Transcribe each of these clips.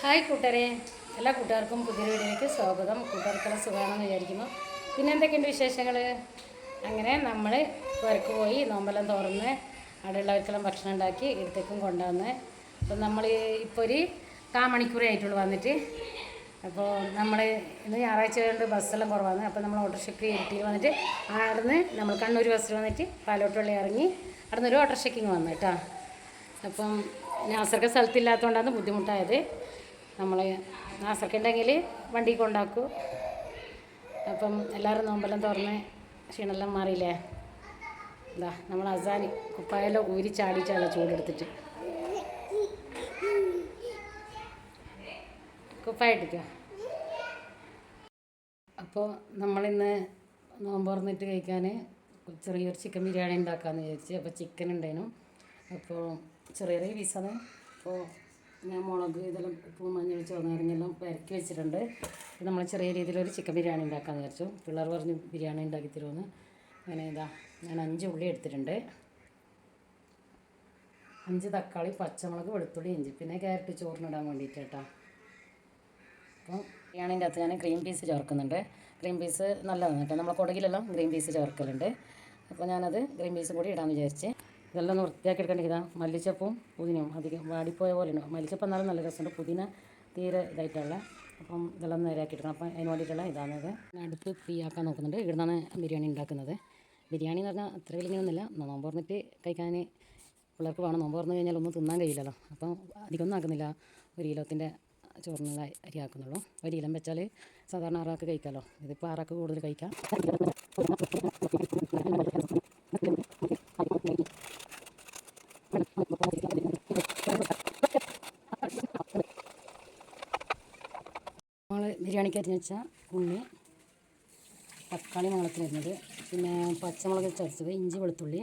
Hi കൂട്ടരെ. എല്ലാ കൂട്ടുകാർക്കും പുതിയ വീഡിയോയിലേക്ക് സ്വാഗതം. കൂട്ടുകാർക്കെല്ലാം സുഖമാണെന്ന് വിചാരിക്കുന്നു. പിന്നെ എന്തൊക്കെയുണ്ട് വിശേഷങ്ങൾ അങ്ങനെ നമ്മൾ പുരക്ക് പോയി നോമ്പെല്ലാം തുറന്ന് അവിടെയുള്ളവർക്കെല്ലാം ഭക്ഷണം ഉണ്ടാക്കി ഇടത്തേക്കും കൊണ്ടുവന്ന്. അപ്പം നമ്മൾ ഇപ്പോൾ ഒരു കാ മണിക്കൂറേ ആയിട്ടുള്ളൂ വന്നിട്ട്. അപ്പോൾ നമ്മൾ ഇന്ന് ഞായറാഴ്ച കൊണ്ട് ബസ്സെല്ലാം കുറവാണ്. അപ്പോൾ നമ്മൾ ഓട്ടോറിക്ഷയ്ക്ക് ഇരുട്ടിയിൽ വന്നിട്ട് അവിടുന്ന് നമ്മൾ കണ്ണൂർ ബസ്സിൽ വന്നിട്ട് പാലോട്ടുള്ളി ഇറങ്ങി അവിടുന്ന് ഒരു ഓട്ടോറിക്ഷയ്ക്ക് വന്നു കേട്ടോ. അപ്പം നാസർക്ക് സ്ഥലത്തില്ലാത്തതുകൊണ്ടാണ് ബുദ്ധിമുട്ടായത്. നമ്മൾ നാസർക്ക് ഉണ്ടെങ്കിൽ വണ്ടി കൊണ്ടാക്കൂ. അപ്പം എല്ലാവരും നോമ്പെല്ലാം തുറന്ന് ക്ഷീണമെല്ലാം മാറിയില്ലേ? എന്താ നമ്മൾ അസാനി കുപ്പായെല്ലാം ഊരി ചാടിച്ചാണ് ചൂടെടുത്തിട്ട്. കുപ്പായിട്ടിക്കോ അപ്പോൾ നമ്മളിന്ന് നോമ്പ് തുറന്നിട്ട് കഴിക്കാൻ ചെറിയൊരു ചിക്കൻ ബിരിയാണി ഉണ്ടാക്കാമെന്ന് വിചാരിച്ച്. അപ്പോൾ ചിക്കൻ ഉണ്ടായിരുന്നു. അപ്പോൾ ചെറിയ ചെറിയ പീസാണ്. അപ്പോൾ ഞാൻ മുളക് ഇതെല്ലാം ഉപ്പും മഞ്ഞൾ ചുവന്നറിഞ്ഞെല്ലാം പെരക്കി വെച്ചിട്ടുണ്ട്. ഇത് നമ്മൾ ചെറിയ രീതിയിലൊരു ചിക്കൻ ബിരിയാണി ഉണ്ടാക്കാമെന്ന് വിചാരിച്ചു. പിള്ളേർ പറഞ്ഞു ബിരിയാണി ഉണ്ടാക്കി തരുമെന്ന് അങ്ങനെ ഇതാ ഞാൻ അഞ്ച് ഉള്ളി എടുത്തിട്ടുണ്ട്. അഞ്ച് തക്കാളി പച്ചമുളക് വെളുത്തുള്ളി ഇഞ്ചി പിന്നെ ക്യാരറ്റ് ചോറിനിടാൻ വേണ്ടിയിട്ട് അപ്പോൾ ബിരിയാണീന്റെ അകത്ത് ഞാൻ ക്രീം പീസ് ചേർക്കുന്നുണ്ട്. ക്രീം പീസ് നല്ലതാണ് കേട്ടോ. നമ്മൾ കുടകിലെല്ലാം ക്രീം പീസ് ചേർക്കലുണ്ട്. അപ്പോൾ ഞാനത് ക്രീം പീസും കൂടി ഇടാമെന്ന് വിചാരിച്ച്. ഇതെല്ലാം ഒന്ന് വൃത്തിയാക്കി എടുക്കേണ്ടത് ഇതാ. മല്ലിച്ചപ്പും പുതിനയും അധികം വാടിപ്പോയ പോലെ ഉണ്ട്. മല്ലിച്ചപ്പ് എന്നാലും നല്ല രസമുണ്ട്. പുതിന തീരെ ഇതായിട്ടുള്ള അപ്പം ഇതെല്ലാം നേരെയാക്കി എടുക്കണം അപ്പം അതിന് വേണ്ടിയിട്ടുള്ള ഇതാണത് ഫ്രീ ആക്കാൻ നോക്കുന്നുണ്ട്. ഇവിടുന്നാണ് ബിരിയാണി ഉണ്ടാക്കുന്നത്. ബിരിയാണി എന്ന് പറഞ്ഞാൽ അത്ര വലിയൊന്നുമില്ല നോമ്പ് തുറന്നിട്ട് കഴിക്കാൻ പിള്ളേർക്ക് വേണം. നോമ്പ് പറഞ്ഞു കഴിഞ്ഞാൽ ഒന്നും തിന്നാൻ കഴിയില്ലല്ലോ. അപ്പം അധികമൊന്നും ആക്കുന്നില്ല. ഒരു കിലോത്തിന്റെ ചോറിനുള്ള അരി ആക്കുന്നുള്ളൂ. ഒരു കിലം വെച്ചാൽ സാധാരണ ആറാക്ക് കഴിക്കാമല്ലോ. ഇതിപ്പോൾ ആറാക്ക് കൂടുതൽ കഴിക്കാം. നമ്മൾ ബിരിയാണിക്ക് അരിഞ്ഞ് വെച്ച ഉള്ളി തക്കാളി മുളത്തിൽ വരുന്നത് പിന്നെ പച്ചമുളക് ചതച്ചത് ഇഞ്ചി വെളുത്തുള്ളി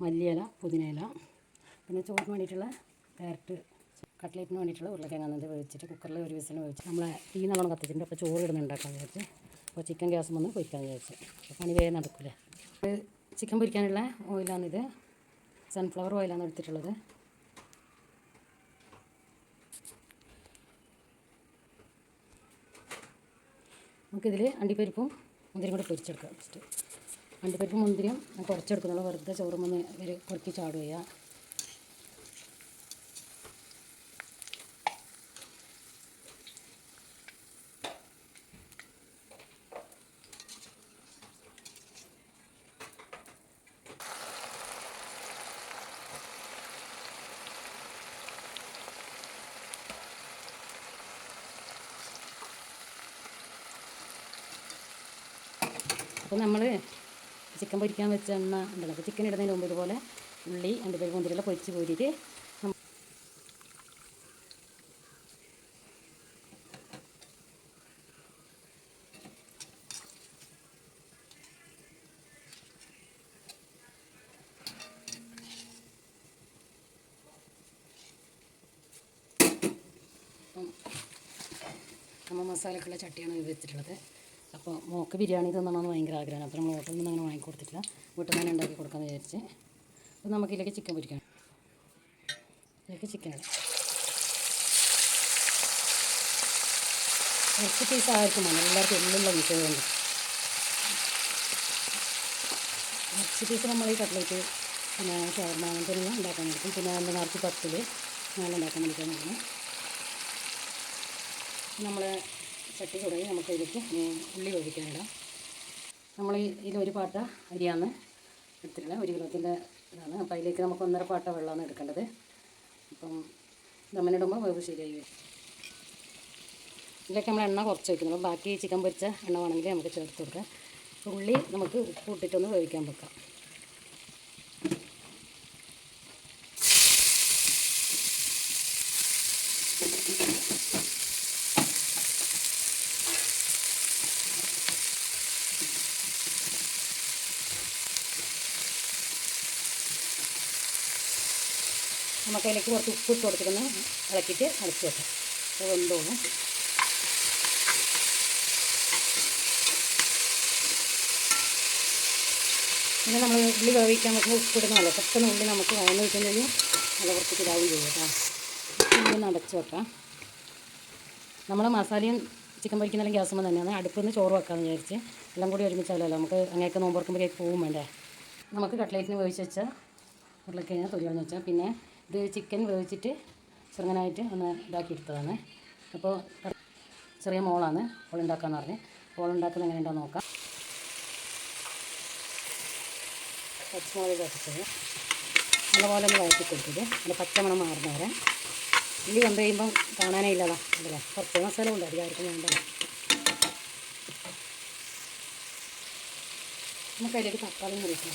മല്ലിയില പുതിനയില. പിന്നെ ചോറിന് വേണ്ടിയിട്ടുള്ള ക്യാരറ്റ് കട്ട്ലേറ്റിന് വേണ്ടിയിട്ടുള്ള ഉരുളക്കിഴങ്ങ് അത് വേവിച്ചിട്ട് കുക്കറിൽ ഒരു വിസിൽ വേവിച്ച് നമ്മളെ തീ നല്ലോണം കത്തിച്ചിട്ടുണ്ട് അപ്പോൾ ചോറ് ഇടുന്ന ഉണ്ടാക്കാൻ വിചാരിച്ച് അപ്പോൾ ചിക്കൻ ഗ്യാസ് വന്ന് പൊരിക്കാൻ വിചാരിച്ചു. പണി വേഗം നടക്കില്ല ചിക്കൻ പൊരിക്കാനുള്ള ഓയിലാണിത് സൺഫ്ലവർ ഓയിലാണ് എടുത്തിട്ടുള്ളത്. നമുക്കിതിൽ അണ്ടിപ്പരിപ്പും മുന്തിരിയും കൂടെ പൊരിച്ചെടുക്കാം. ഫസ്റ്റ് അണ്ടിപ്പരിപ്പും മുന്തിരിയും കുറച്ചെടുക്കുന്നുള്ളൂ. വെറുതെ ചോറുമെന്ന് ഒരു കുറച്ച് ചാടുക അപ്പോൾ നമ്മൾ ചിക്കൻ പൊരിക്കാൻ വെച്ച എണ്ണ ഉണ്ടല്ലോ അപ്പോൾ ചിക്കൻ ഇടുന്നതിന് മുമ്പ് ഇതുപോലെ ഉള്ളി അണ്ടിപ്പരിപ്പ് മുന്തിരിയെല്ലാം പൊരിച്ച് കോരിയിട്ട് നമ്മൾ മസാലക്കുള്ള ചട്ടിയാണ് വെച്ചിട്ടുള്ളത്. അപ്പോൾ മോക്ക് ബിരിയാണി തിന്നണമെന്ന് ഭയങ്കര ആഗ്രഹമാണ്. അപ്പോൾ നമ്മൾ ഹോട്ടലിൽ നിന്ന് അങ്ങനെ വാങ്ങിക്കൊടുത്തിട്ടില്ല. വീട്ടിൽ നിന്ന് ഉണ്ടാക്കി കൊടുക്കാമെന്ന് വിചാരിച്ച്. അപ്പോൾ നമുക്കിതിലേക്ക് ചിക്കൻ പൊരിക്കണം. ഇതിലേക്ക് ചിക്കൻ കുറച്ച് പീസ് ആയിരിക്കും. മതി എല്ലാവർക്കും എല്ലുള്ള പീസ് വേണ്ട കുറച്ച് പീസ് നമ്മൾ ഈ കട്ട്ലേറ്റ് പിന്നെ ഷവർമ അങ്ങനത്തെ എല്ലാം ഉണ്ടാക്കാൻ എടുക്കും. പിന്നെ എന്റെ നിറച്ച് പത്തിൽ ഞാൻ ഉണ്ടാക്കാൻ വേണ്ടിയിട്ടാണ് നമ്മൾ ചട്ടി തുടങ്ങി നമുക്ക് ഇതിലേക്ക് ഉള്ളി ഒഴിക്കാനിടാം. നമ്മൾ ഇതിലൊരു പാട്ട അരിയാണ് എടുത്തിട്ടുള്ളത്. ഒരു കിലോത്തിന്റെ ഇതാണ്. അപ്പോൾ അതിലേക്ക് നമുക്ക് ഒന്നര പാട്ട വെള്ളമാണ് എടുക്കേണ്ടത്. അപ്പം ദമ്മനിടുമ്പോൾ വേവ് ശരിയായി വരും. ഇതിലേക്ക് നമ്മൾ എണ്ണ കുറച്ച് വയ്ക്കുന്നു ബാക്കി ചിക്കൻ പൊരിച്ച എണ്ണ വേണമെങ്കിൽ നമുക്ക് ചേർത്ത് കൊടുക്കാം. ഉള്ളി നമുക്ക് ഉപ്പ് ഇട്ടിട്ടൊന്ന് വേവിക്കാൻ വെക്കാം. നമുക്ക് അതിലേക്ക് കുറച്ച് ഉപ്പ് ഇട്ട് കൊടുത്തിരുന്ന് ഇളക്കിയിട്ട് അടച്ച് വെക്കാം. അത് വെന്തോളും. പിന്നെ നമ്മൾ ഉള്ളി വേവിക്കാൻ നമുക്ക് ഉപ്പ് ഇടുന്നതല്ല? പെട്ടെന്ന് ഉള്ളി നമുക്ക് വയന്ന് ചെയ്യും നല്ല കുറച്ച് ഇതാവും ചെയ്യും കേട്ടോ. ഒന്ന് അടച്ച് വെക്കാം. നമ്മൾ മസാലയും ചിക്കൻ പൊരിക്കുന്നെല്ലാം ഗ്യാസുമ്പോൾ തന്നെയാണ്. അടുപ്പിൽ നിന്ന് ചോറ് വെക്കാമെന്ന് വിചാരിച്ച് എല്ലാം കൂടി ഒരുമിച്ചാലല്ലോ നമുക്ക് അങ്ങനെയൊക്കെ നോമ്പ് തുറക്കുമ്പോഴേക്ക് പോവും വേണ്ടേ. നമുക്ക് കട്ട്ലേറ്റിന് വേവിച്ച് വെച്ചാൽ ഉരുളക്കിഴങ്ങ് തൊലി കളഞ്ഞ് വെച്ചാൽ പിന്നെ ഇത് ചിക്കൻ വേവിച്ചിട്ട് ചെറുങ്ങനായിട്ട് ഒന്ന് ഇതാക്കി എടുത്തതാണ് അപ്പോൾ ചെറിയ മോളാണ് ഓൾ പറഞ്ഞ്. ഓൾ ഉണ്ടാക്കുന്നത് എങ്ങനെ നോക്കാം. പച്ചമുളക് വേവിച്ചത് നല്ലപോലെ ഒന്ന് വഴറ്റി കൊടുത്തത് അതിന്റെ പച്ചമണം മാറുന്ന വരെ ഇല്ലി കൊണ്ട് കഴിയുമ്പം കാണാനേ ഇല്ലതാ അതല്ലേ കുറച്ച് മസാല ഉണ്ട് അധികാരിക്കും വേണ്ടത് നമുക്ക് അതിലേക്ക് തക്കാളി മുറിച്ച്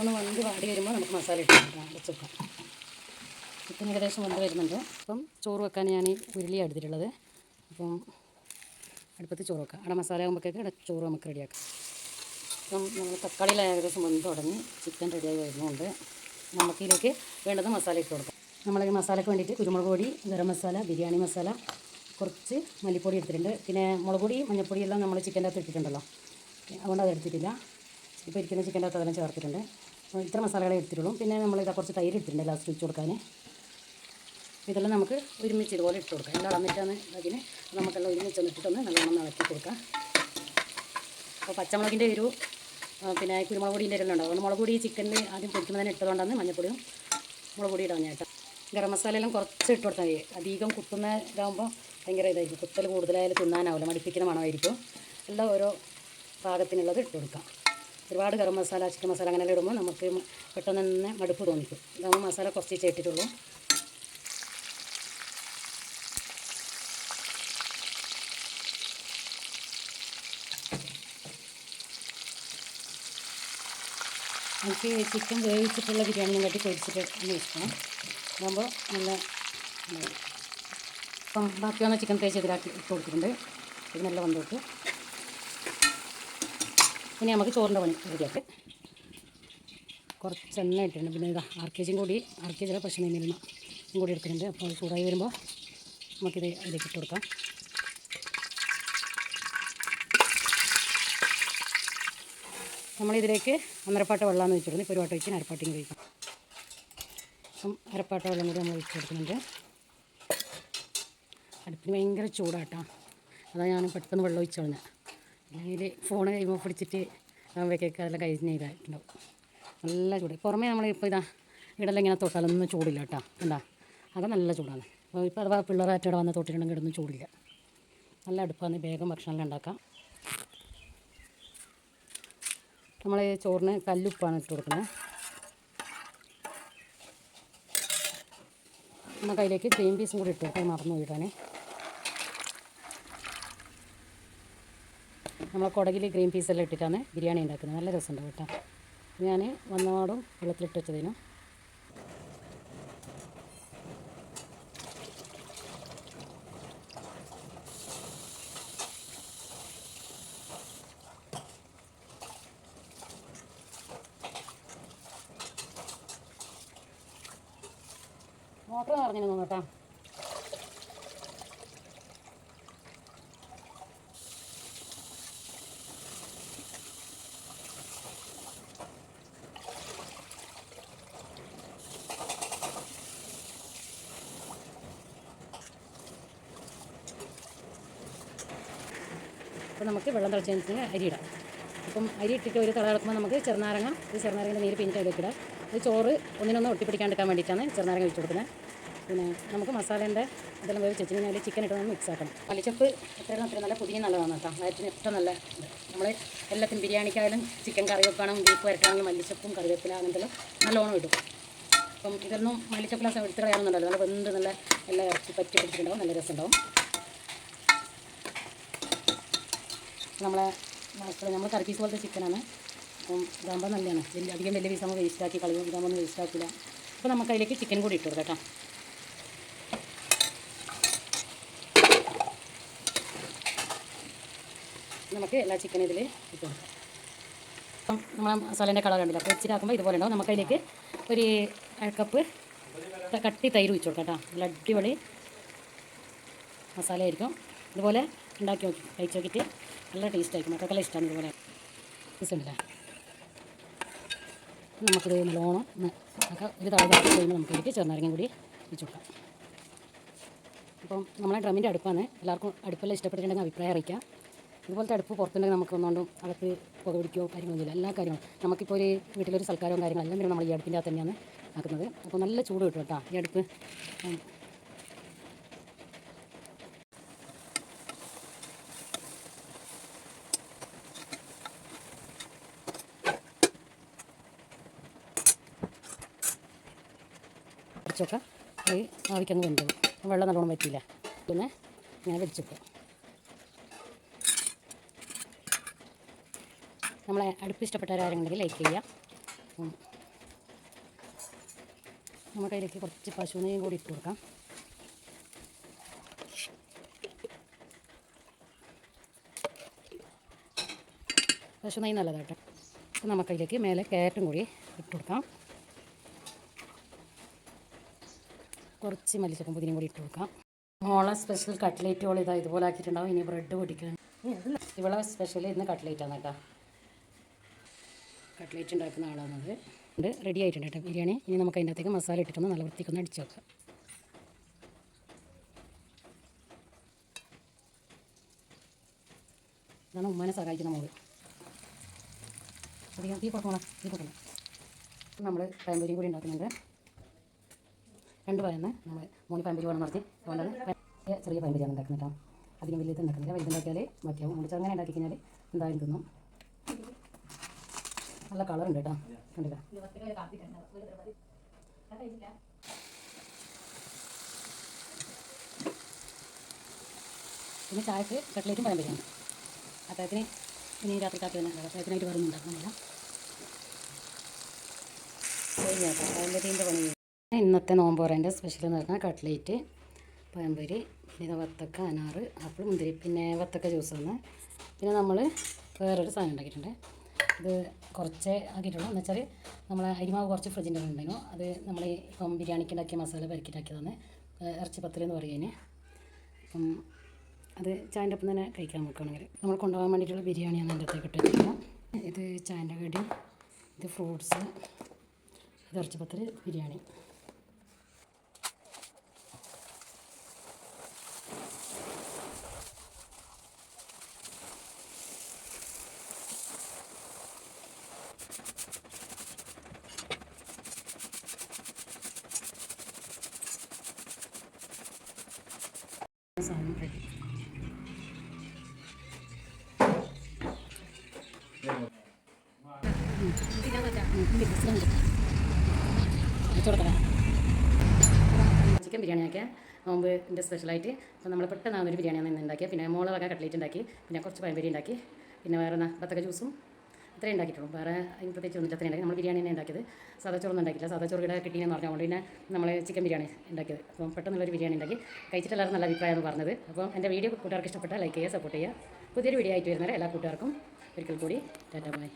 നോക്കാം വന്ന് വാടി വരുമ്പോൾ നമുക്ക് മസാല ഇട്ട് കൊടുക്കാം. അടച്ച് വെക്കാം ചിക്കൻ ഏകദേശം വന്ന് വരുന്നുണ്ട്. അപ്പം ചോറ് വെക്കാൻ ഞാൻ ഉരുളി എടുത്തിട്ടുള്ളത്. അപ്പം അടുപ്പത്ത് ചോറ് വെക്കാം. അവിടെ മസാല ആകുമ്പോഴേക്ക് അവിടെ ചോറ് നമുക്ക് റെഡിയാക്കാം. അപ്പം നമ്മൾ തക്കാളിയിൽ ഏകദേശം വന്ന് തുടങ്ങി. ചിക്കൻ റെഡിയായി വരുന്നുണ്ട്. നമുക്കിതിലേക്ക് വേണ്ടത് മസാല ഇട്ട് കൊടുക്കാം. നമ്മൾ ഈ മസാലയ്ക്ക് വേണ്ടിയിട്ട് കുരുമുളക് പൊടി ഗരം മസാല ബിരിയാണി മസാല കുറച്ച് മല്ലിപ്പൊടി എടുത്തിട്ടുണ്ട്. പിന്നെ മുളക് പൊടി മഞ്ഞൾപ്പൊടി എല്ലാം നമ്മൾ ചിക്കന്റെ അകത്ത് ഇട്ടിട്ടുണ്ടല്ലോ. അതുകൊണ്ട് അത് എടുത്തിട്ടില്ല. ഇപ്പോൾ ഇരിക്കുന്ന ചിക്കന്റെ അകത്ത് അതെല്ലാം ചേർത്തിട്ടുണ്ട്. ഇത്ര മസാലകളെ എടുത്തിട്ടുള്ളൂ. പിന്നെ നമ്മൾ ഇതാ കുറച്ച് തൈര് എടുത്തിട്ടുണ്ട് ലാസ്റ്റ് വെച്ച് കൊടുക്കാൻ. ഇതെല്ലാം നമുക്ക് ഒരുമിച്ച് ഇതുപോലെ ഇട്ട് കൊടുക്കാം. എല്ലാം അളന്നിട്ടാണ് അതിന് നമുക്കെല്ലാം ഒരുമിച്ച് ഇട്ടിട്ടൊന്ന് നല്ലോണം ഇളക്കി കൊടുക്കാം. അപ്പോൾ പച്ചമുളകിന്റെ ഒരു പിന്നെ കുരുമുളക് പൊടിന്റെ എല്ലാം ഉണ്ടാവും. അതുകൊണ്ട് മുളക് പൊടി ചിക്കനിൽ ആദ്യം പൊരിക്കുമ്പോൾ തന്നെ ഇട്ടതുകൊണ്ടാണ് മഞ്ഞപ്പൊടിയും മുളക് പൊടി ഇടാൻ ചേട്ടാ ഗരം മസാല എല്ലാം കുറച്ച് ഇട്ട് കൊടുത്താൽ മതി. അധികം കുത്തുന്ന ഇതാകുമ്പോൾ ഭയങ്കര ഇതായിരിക്കും. കുത്തൽ കൂടുതലായാലും തിന്നാനാവില്ല. മടിപ്പിക്കുന്ന മണമായിരിക്കും. എല്ലാം ഓരോ പാകത്തിനുള്ളത് ഇട്ട് കൊടുക്കാം. ഒരുപാട് ഗരം മസാല ചിക്കൻ മസാല അങ്ങനെ ഇടുമ്പോൾ നമുക്ക് പെട്ടെന്ന് തന്നെ മടുപ്പ് തോന്നിക്കും. ഇതാകുമ്പോൾ മസാല കുറച്ച് ചേട്ടിട്ടുള്ളൂ എനിക്ക് ചിക്കൻ വേവിച്ചിട്ടുള്ള ബിരിയാണിയും കാട്ടി പൊരിച്ചിട്ട് ഒന്ന് ഇഷ്ടം അതാകുമ്പോൾ നല്ല ഇപ്പം ബാക്കിയാണ് ബാക്കി ചിക്കൻ തേച്ച് ഇതിലാക്കി ഇട്ട് കൊടുത്തിട്ടുണ്ട്. ഇത് നല്ല വന്നോട്ട് ഇനി നമുക്ക് ചോറിന്റെ പണി റെഡിയാക്കി. കുറച്ച് എണ്ണ ഇട്ടിട്ടുണ്ട്. പിന്നെ ഇതാ ആർ കെ ജിയും കൂടി ആർ കെ ജിയിലെ പശു നെയ്മിരുന്ന കൂടി എടുത്തിട്ടുണ്ട് അപ്പോൾ ചൂടായി വരുമ്പോൾ നമുക്കിത് അതിലേക്ക് ഇട്ട് കൊടുക്കാം. നമ്മളിതിലേക്ക് ഒന്നരപ്പാട്ട വെള്ളമാണ് വെച്ചിരുന്നു ഇപ്പോൾ ഒരു വട്ടം വെച്ച് അരപ്പാട്ടിയും കഴിക്കാം. അപ്പം അരപ്പാട്ട വെള്ളം കൂടി നമ്മൾ ഒഴിച്ച് കൊടുക്കുന്നുണ്ട്. അടുപ്പിന് ഭയങ്കര ചൂടാട്ടോ. അതാണ് ഞാൻ പെട്ടെന്ന് വെള്ളം ഒഴിച്ച് കളഞ്ഞത്. അല്ലെങ്കിൽ ഫോൺ കൈമ പിടിച്ചിട്ട് ആകുമ്പോഴേക്കൊക്കെ അതെല്ലാം കഴിഞ്ഞ് ഇതായിട്ടുണ്ടാവും. നല്ല ചൂട്. പുറമേ നമ്മൾ ഇപ്പോൾ ഇതാ ഇവിടെല്ലാം ഇങ്ങനെ തൊട്ടാലൊന്നും ചൂടില്ല കേട്ടോ. എന്താ അത് നല്ല ചൂടാണ്. അപ്പോൾ ഇപ്പോൾ അഥവാ പിള്ളേരായിട്ട് വന്ന് തൊട്ടിട്ടുണ്ടെങ്കിൽ ഇടൊന്നും ചൂടില്ല. നല്ല അടുപ്പാണ്. വേഗം ഭക്ഷണമെല്ലാം ഉണ്ടാക്കാം. നമ്മൾ ചോറിന് കല്ലുപ്പാണ് ഇട്ട് കൊടുക്കുന്നത്. അതിലേക്ക് ഗ്രീൻ പീസും കൂടി ഇട്ട് കൊടുക്കാൻ മറന്നു പോയിട്ടാണ് നമ്മൾ കുടകിൽ ഗ്രീൻ പീസെല്ലാം ഇട്ടിട്ടാണ് ബിരിയാണി ഉണ്ടാക്കുന്നത്. നല്ല രസമുണ്ട് കേട്ടോ. ഞാൻ വന്നപാടും വെള്ളത്തിലിട്ട് വെച്ചതിനും. മോട്ടർ നിറഞ്ഞിരുന്നു കേട്ടോ. അപ്പോൾ നമുക്ക് വെള്ളം തിളച്ചതിന് അരി ഇടാം അപ്പം അരി ഇട്ടിട്ട് ഒരു തള നമുക്ക് ചെറുനാരങ്ങ ഒരു ചെറുനാരങ്ങന്റെ നീര് പിന്നിട്ട് അതിലേക്ക് ഇടാം. ഇത് ചോറ് ഒന്നിനൊന്ന് ഒട്ടിപ്പിടിക്കാണ്ടിരിക്കാൻ വേണ്ടിയിട്ടാണ് ചെറുനാരങ്ങ വെച്ച് കൊടുക്കുന്നത്. പിന്നെ നമുക്ക് മസാലേന്റെ ഇതെല്ലാം വേവിച്ച് വെച്ച് കഴിഞ്ഞാൽ ചിക്കൻ ഇട്ട് മിക്സ് ആക്കണം മല്ലിച്ചപ്പ് എത്രയും അത്രയും നല്ല പുതിയ നല്ലതാണ് കേട്ടോ. വയറ്റിന് ഏറ്റവും നല്ല നമ്മൾ എല്ലാത്തിനും ബിരിയാണിക്കായാലും ചിക്കൻ കറി വെക്കണം ബീഫ് വരട്ടാണെങ്കിലും മല്ലിച്ചപ്പും കറിവേപ്പില അങ്ങനത്തെ നല്ലോണം ഇടും. അപ്പം ഇതൊന്നും മല്ലിച്ചപ്പിലാസം എടുത്ത് കളയാനൊന്നുണ്ടല്ലോ നല്ല വെന്ത് നല്ല എല്ലാം ഇറച്ചി പറ്റി പിടിച്ചിട്ടുണ്ടാവും നല്ല രസമുണ്ടാവും. നമ്മളെ നമ്മൾ കറി പീസ് പോലത്തെ ചിക്കനാണ് അപ്പം ഇതാകുമ്പോൾ നല്ലതാണ്. വലിയ അധികം വലിയ പീസ് നമ്മൾ വേസ്റ്റ് ആക്കി കളയും. ഇതാകുമ്പോൾ ഒന്നും വേസ്റ്റ് ആക്കില്ല അപ്പോൾ നമുക്ക് അതിലേക്ക് ചിക്കൻ കൂടി ഇട്ടു കേട്ടോ. നമുക്ക് എല്ലാ ചിക്കനും ഇതിൽ ഇട്ടു അപ്പം നമ്മൾ മസാലേന്റെ കളർ കണ്ടില്ല? അപ്പോൾ ഇച്ചിരി ആക്കുമ്പോൾ ഇതുപോലെ ഉണ്ടാവും. നമുക്ക് അതിലേക്ക് ഒരു അരക്കപ്പ് കട്ടി തൈര് ഒഴിച്ചു കൊടുക്കാം കേട്ടോ. നല്ല അടിപൊളി മസാല ആയിരിക്കും ഇതുപോലെ ഉണ്ടാക്കി നോക്കി. കഴിച്ച് നോക്കിയിട്ട് നല്ല ടേസ്റ്റ് ആയിരിക്കും. മക്കൾക്കെല്ലാം ഇഷ്ടമാണ് ഇതുപോലെ. ടേസ്റ്റുണ്ടല്ലേ നമുക്കിത് നല്ലോണം ഒക്കെ ഒരു താഴെ കഴിയുമ്പോൾ നമുക്ക് ഇതിലേക്ക് ചെറുനാരങ്ങയും കൂടി വെച്ച് കൊടുക്കാം. അപ്പം നമ്മളെ ഡ്രമ്മിന്റെ അടുപ്പാണ്. എല്ലാവർക്കും അടുപ്പെല്ലാം ഇഷ്ടപ്പെട്ടിട്ടുണ്ടെങ്കിൽ അഭിപ്രായം അറിയിക്കാം. ഇതുപോലത്തെ അടുപ്പ് പുറത്തുണ്ടെങ്കിൽ നമുക്ക് ഒന്നുകൊണ്ടും അകത്ത് പുക പിടിക്കുകയോ കാര്യങ്ങളൊന്നുമില്ല എല്ലാ കാര്യങ്ങളും. നമുക്കിപ്പോൾ ഒരു വീട്ടിലൊരു സൽക്കാരവും കാര്യങ്ങളെല്ലാം വരും നമ്മൾ ഈ അടുപ്പിന്റെ അകത്ത് തന്നെയാണ് ആക്കുന്നത്. അപ്പോൾ നല്ല ചൂട് കിട്ടും കേട്ടോ ഈ അടുപ്പ്. വെച്ചൊക്കെ ഈ ആവിക്കങ്ങ് വെന്തത് വെള്ളം നല്ലോണം പറ്റിയില്ല പിന്നെ ഇങ്ങനെ വെച്ചൊക്കെ നമ്മളെ അടുപ്പ് ഇഷ്ടപ്പെട്ടവരാരെങ്കിലും ലൈക്ക് ചെയ്യാം നമ്മുടെ അതിലേക്ക് കുറച്ച് പശുവിനെയും കൂടി ഇട്ട് കൊടുക്കാം. പശു നെയ്യ് നല്ലതാണ് കേട്ടോ നമുക്കതിലേക്ക് മേലെ ക്യാരറ്റും കൂടി ഇട്ട് കൊടുക്കാം. കുറച്ച് മല്ലിച്ചപ്പം പുതിനയും കൂടി ഇട്ട് കൊടുക്കാം. മോളെ സ്പെഷ്യൽ കട്ട്ലേറ്റ് കട്ട്ലേറ്റുകൾ ഇതാ ഇതുപോലെ ആക്കിയിട്ടുണ്ടാവും. ഇനി ബ്രെഡ് പൊടിക്കാൻ ഇവളെ സ്പെഷ്യൽ ഇന്ന് ആണ് കേട്ടോ. കട്ട്ലേറ്റ് ഉണ്ടാക്കുന്ന ആളാണത്. ഉണ്ട് റെഡി ആയിട്ടുണ്ട് കേട്ടോ ബിരിയാണി. ഇനി നമുക്ക് അതിന്റെ അകത്തേക്ക് മസാല ഇട്ടിട്ടൊന്ന് നല്ല വൃത്തിക്കൊന്ന് അടിച്ച് വെക്കാം. ഇതാണ് ഉമ്മനെ സഹായിക്കുന്ന മോൾ. അധികം തീ കൊടുക്കണം തീ കൊടുക്കണം നമ്മൾ പഴംപൊരിയും കൂടി ഉണ്ടാക്കുന്നുണ്ട്. രണ്ട് പഴന്ന് നമ്മൾ മൂന്ന് പഴംപൊരി വേണം നിറച്ച് അതുകൊണ്ടാണ് ചെറിയ പഴംപൊരിയാണ് ഉണ്ടാക്കുന്നത് കേട്ടോ. അതിന് വലിയത് ഉണ്ടാക്കുന്നില്ല വലുതുണ്ടാക്കിയാൽ മതിയാവും. മുടിച്ച് അങ്ങനെ ഉണ്ടാക്കി കഴിഞ്ഞാൽ എന്തായാലും തിന്നും. നല്ല കളറുണ്ട് കേട്ടോ. കണ്ടില്ല പിന്നെ ചായക്ക് കട്ട്ലേറ്റും പഴം വരികയാണ് അത്താഴത്തിന് ഇനി രാത്രി കാത്തി തന്നെ ഉണ്ടാക്കാം അത്താഴത്തിനായിട്ട് വേറെ ഒന്നും ഉണ്ടാക്കുന്നില്ല കഴിഞ്ഞ പഴംപൊരീന്റെ പണി. ഇന്നത്തെ നോമ്പോറേന്റെ സ്പെഷ്യൽ എന്ന് പറഞ്ഞാൽ കട്ട്ലേറ്റ് പഴംപൊരി പിന്നെ വത്തക്ക അനാറ് ആപ്പിൾ മുന്തിരി പിന്നെ വത്തക്ക ജ്യൂസാണ് പിന്നെ നമ്മൾ വേറൊരു സാധനം ഉണ്ടാക്കിയിട്ടുണ്ട്. ഇത് കുറച്ചേ ആക്കിയിട്ടുള്ളൂ. എന്ന് വെച്ചാൽ നമ്മൾ അരിമാവ് കുറച്ച് ഫ്രിഡ്ജിന്റെ ഉണ്ടായിരുന്നു. അത് നമ്മൾ ഇപ്പം ബിരിയാണിക്ക് ഉണ്ടാക്കിയ മസാല പെരക്കിട്ടാക്കിയതാണ് ഇറച്ചി പത്തൽ എന്ന് പറയുന്നത്. അപ്പം അത് ചായന്റെ ഒപ്പം തന്നെ കഴിക്കാൻ നോക്കുകയാണെങ്കിൽ നമ്മൾ കൊണ്ടുപോകാൻ വേണ്ടിയിട്ടുള്ള ബിരിയാണിയാണ് എന്റെ അടുത്തേക്ക് ഇട്ടിട്ടുള്ളത് ഇത് ചായന്റെ കടി ഇത് ഫ്രൂട്ട്സ് ഇത് ഇറച്ചിപ്പത്തൽ ബിരിയാണി. സാധനം ചിക്കൻ ബിരിയാണി ആക്കിയ നോമ്പിന്റെ സ്പെഷ്യലായിട്ട് അപ്പോൾ നമ്മൾ പെട്ടെന്ന് ഒരു ബിരിയാണിയാണ് ഇന്ന് ഉണ്ടാക്കിയത്. പിന്നെ മോളെ വക കട്ട്ലേറ്റ് ഉണ്ടാക്കി പിന്നെ കുറച്ച് പഴംപൊരി ഉണ്ടാക്കി പിന്നെ വേറെ ബത്തക്ക ജ്യൂസും ഇത്രയും ഉണ്ടാക്കിയിട്ടുള്ളൂ. വേറെ അതിന് പ്രത്യേകിച്ച് ഒന്നും അത്രയും ഉണ്ടാക്കി. നമ്മൾ ബിരിയാണി തന്നെ ഉണ്ടാക്കിയത്. സാധാ ചോറൊന്നും ഉണ്ടാക്കില്ല സാധാ ചോറ് ഇവിടെ കിട്ടിയെന്ന് പറഞ്ഞുകൊണ്ട് പിന്നെ നമ്മൾ ചിക്കൻ ബിരിയാണി ഉണ്ടാക്കിയത്. അപ്പം പെട്ടെന്നുള്ളൊരു ബിരിയാണി ഉണ്ടാക്കി. കഴിച്ചിട്ട് എല്ലാവരും നല്ല അഭിപ്രായമാണ് പറഞ്ഞത്. അപ്പം എന്റെ വീഡിയോ കൂട്ടുകാർക്ക് ഇഷ്ടപ്പെട്ടാൽ ലൈക്ക് ചെയ്യുക സപ്പോർട്ട് ചെയ്യുക. പുതിയൊരു വീഡിയോ ആയിട്ട് വരുന്നവരെ എല്ലാ കൂട്ടുകാർക്കും ഒരിക്കൽ കൂടി ടാറ്റ ബൈ.